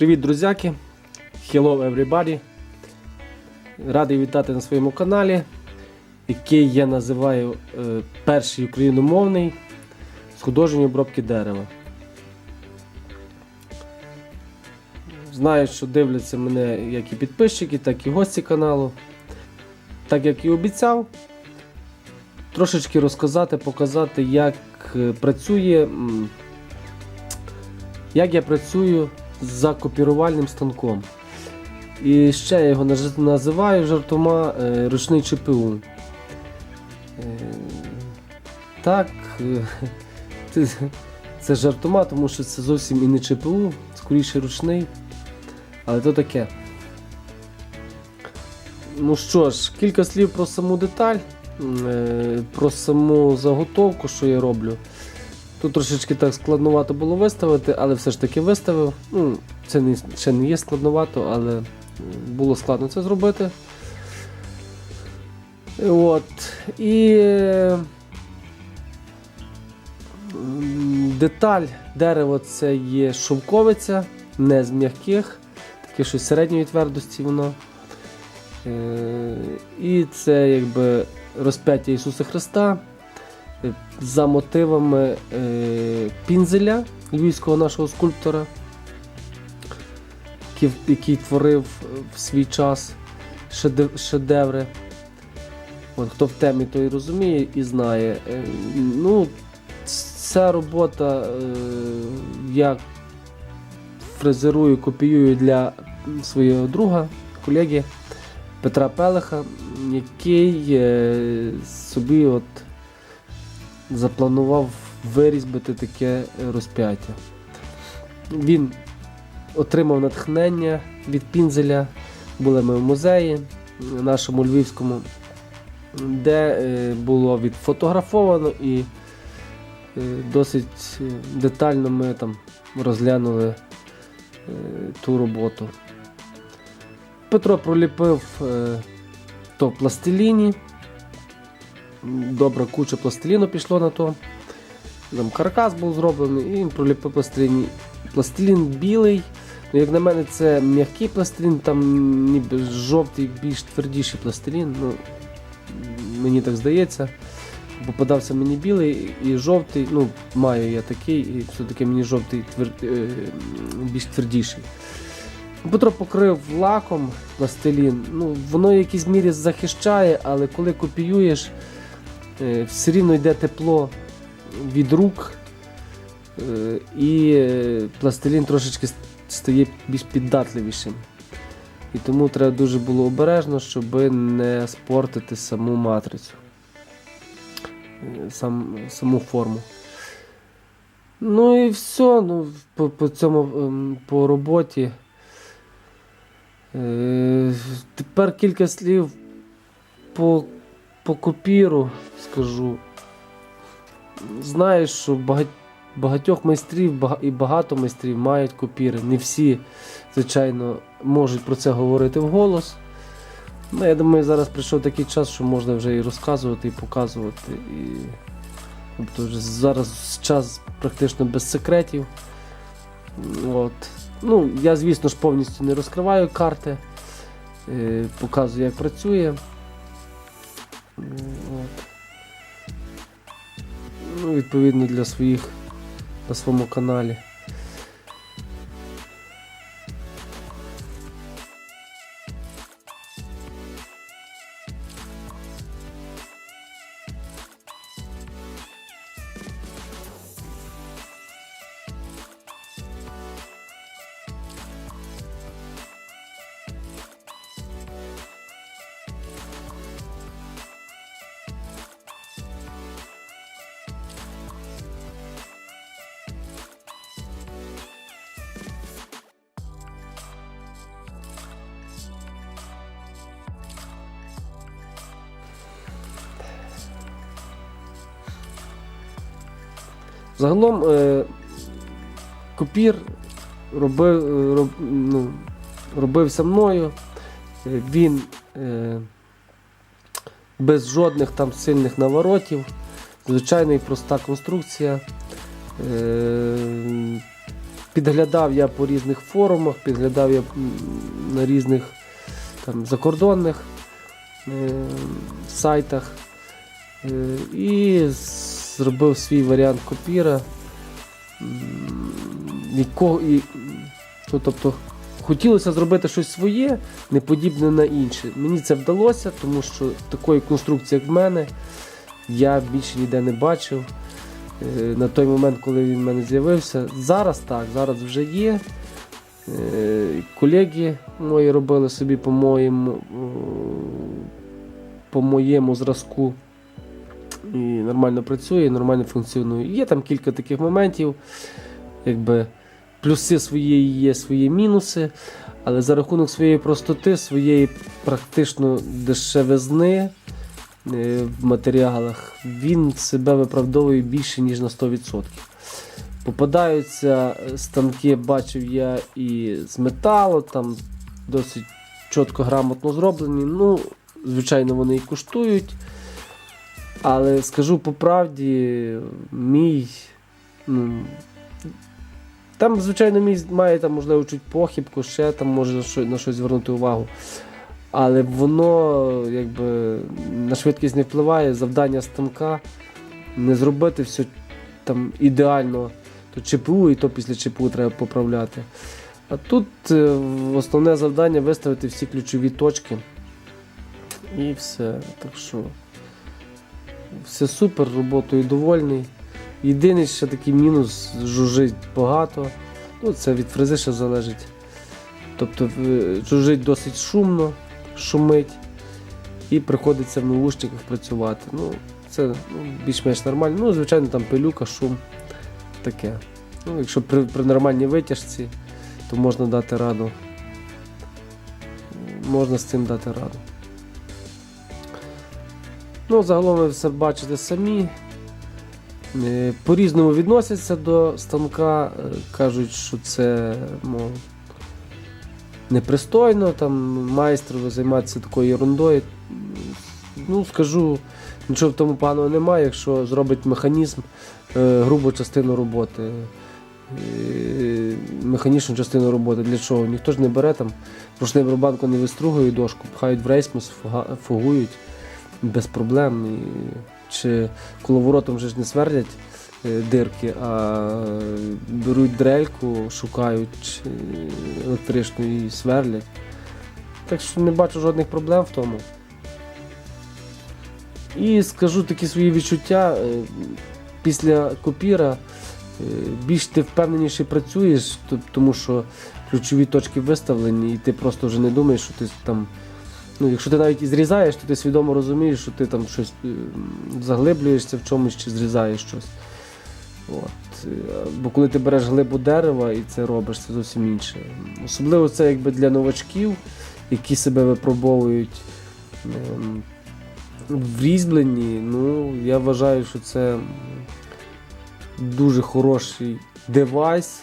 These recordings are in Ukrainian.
Привіт, друзяки! Hello everybody! Радий вітати на своєму каналі, який я називаю е, перший україномовний з художньої обробки дерева. Знаю, що дивляться мене як і підписчики, так і гості каналу. Так як і обіцяв, трошечки розказати, показати, як е, працює, як я працюю за копірувальним станком. І ще я його називаю жартома е, ручний ЧПУ. Е, так, е, це- жартома, тому що це зовсім і не ЧПУ, скоріше ручний. Але то таке. Ну що ж, кілька слів про саму деталь, про саму заготовку, що я роблю. Тут трошечки так складновато було виставити, але все ж таки виставив. Ну, це не, ще не є складновато, але було складно це зробити. От. І е, деталь дерева це є шовковиця, не з м'яких, таке щось середньої твердості воно. Е, І це якби розп'яття Ісуса Христа е, за мотивами е, пінзеля львівського нашого скульптора, який, творив в свій час шедеври. От, хто в темі, той розуміє і знає. Е, Ну, ця робота е, я фрезерую, копіюю для свого друга, колеги Петра Пелеха, який е, собі от запланував вирізбити таке розп'яття. Він отримав натхнення від пінзеля. Були ми в музеї нашому львівському, де е, було відфотографовано і е, досить е, детально ми там розглянули ту роботу. Петро проліпив то пластиліні. Добра куча пластиліну пішло на то. Там каркас був зроблений і він проліпив пластилін. Пластилін білий. Ну, як на мене, це м'який пластилін, там ніби жовтий, більш твердіший пластилін. Ну, мені так здається. Попадався мені білий і жовтий. Ну, маю я такий, і все-таки мені жовтий твер... е, більш твердіший. Петро покрив лаком пластилін. Ну, воно в якійсь мірі захищає, але коли копіюєш, все рівно йде тепло від рук, е, і е, пластилін трошечки стає більш піддатливішим. І тому треба дуже було обережно, щоб не спортити саму матрицю, е, сам, саму форму. Ну і все. Ну, по, по цьому ем, по роботі. Е, Тепер кілька слів по, по копіру скажу. Знаю, що багатьох майстрів і багато майстрів мають копіри. Не всі, звичайно, можуть про це говорити вголос. Ну, я думаю, зараз прийшов такий час, що можна вже і розказувати, і показувати. І... Тобто вже зараз час практично без секретів. От. Ну, я, звісно ж, повністю не розкриваю карти, е, показую, як працює. От. Ну, відповідно для своїх на своєму каналі. Загалом е, копір робив, е, роб, ну, робився мною. Е, Він е, без жодних там сильних наворотів. Звичайна і проста конструкція. Е, підглядав я по різних форумах, підглядав я на різних там, закордонних е, сайтах е, і зробив свій варіант копіра. Якого, і, ну, тобто, хотілося зробити щось своє, не подібне на інше. Мені це вдалося, тому що такої конструкції, як в мене, я більше ніде не бачив. Е, На той момент, коли він в мене з'явився. Зараз так, зараз вже є. Е, Колеги мої робили собі по моєму, по моєму зразку. І нормально працює, і нормально функціонує. Є там кілька таких моментів, якби плюси свої є, свої мінуси, але за рахунок своєї простоти, своєї практично дешевизни е, в матеріалах, він себе виправдовує більше, ніж на 100%. Попадаються станки, бачив я і з металу, там досить чітко, грамотно зроблені. Ну, звичайно, вони і коштують. Але скажу по правді, мій. Ну, там, звичайно, мій має там, можливо, чуть похибку, ще там може на що- на щось звернути увагу. Але воно якби на швидкість не впливає, завдання станка не зробити все там ідеально. То ЧПУ, і то після ЧПУ треба поправляти. А тут е, основне завдання виставити всі ключові точки. І все. Так що все супер, роботою довольний. Єдиний ще такий мінус жужжить багато. Ну, це від фрези ще залежить. Тобто жужжить досить шумно, шумить, і приходиться в наушниках працювати. Ну, це ну, більш-менш нормально. Ну, звичайно, там пилюка, шум таке. Ну, якщо при, при нормальній витяжці, то можна дати раду. Можна з цим дати раду. Ну, загалом ви все бачите самі. Е, По-різному відносяться до станка, е, кажуть, що це мов, непристойно, там майстру займатися такою ерундою. Ну, скажу, нічого в тому поганого немає, якщо зробить механізм е, грубу частину роботи. Механічну частину роботи. Для чого? Ніхто ж не бере там, рушним рубанку не вистругують дошку, пхають в рейсмус, фугують без проблем. І, чи коловоротом вже ж не сверлять е, дирки, а беруть дрельку, шукають електричну і сверлять. Так що не бачу жодних проблем в тому. І скажу такі свої відчуття. е, Після копіра е, більш ти впевненіше працюєш, тому що ключові точки виставлені, і ти просто вже не думаєш, що ти там. Ну, якщо ти навіть і зрізаєш, то ти свідомо розумієш, що ти там щось е, заглиблюєшся в чомусь чи зрізаєш щось. От. Бо коли ти береш глибу дерева і це робиш, це зовсім інше. Особливо це якби для новачків, які себе випробовують ем, в різьбленні. Ну, я вважаю, що це дуже хороший девайс.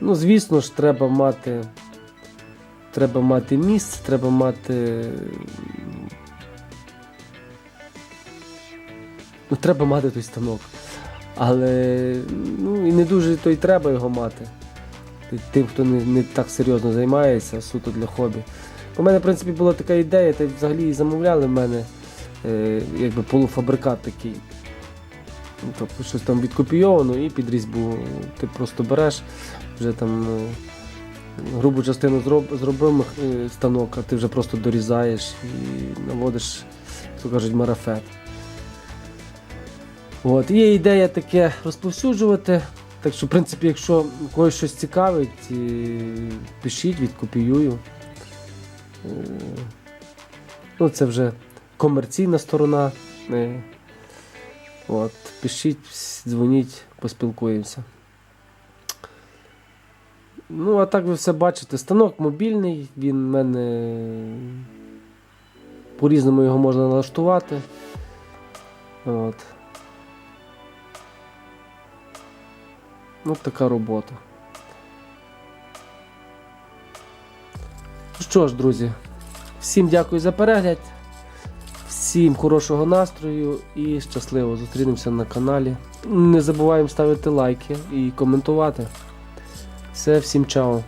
Ну, звісно ж, треба мати. Треба мати місце, треба мати. Ну, треба мати той станок. Але ну, і не дуже то й треба його мати. Тим, хто не, не так серйозно займається, суто для хобі. У мене, в принципі, була така ідея, та взагалі і замовляли в мене е, якби полуфабрикат такий. Ну, Тобто щось там відкопійовано і під різьбу. Ти просто береш, вже там е, грубу частину зроб, зробив е, станок, а ти вже просто дорізаєш і наводиш, як то кажуть, марафет. От, є ідея таке розповсюджувати. Так що, в принципі, якщо когось щось цікавить, пишіть, відкопіюю. Е, Ну, це вже комерційна сторона. Е, От, пишіть, дзвоніть, поспілкуємося. Ну, а так ви все бачите. Станок мобільний, він в мене по-різному його можна налаштувати. От. От така робота. Ну що ж, друзі, всім дякую за перегляд. Всім хорошого настрою і щасливо. Зустрінемося на каналі. Не забуваємо ставити лайки і коментувати. Все, всім чао.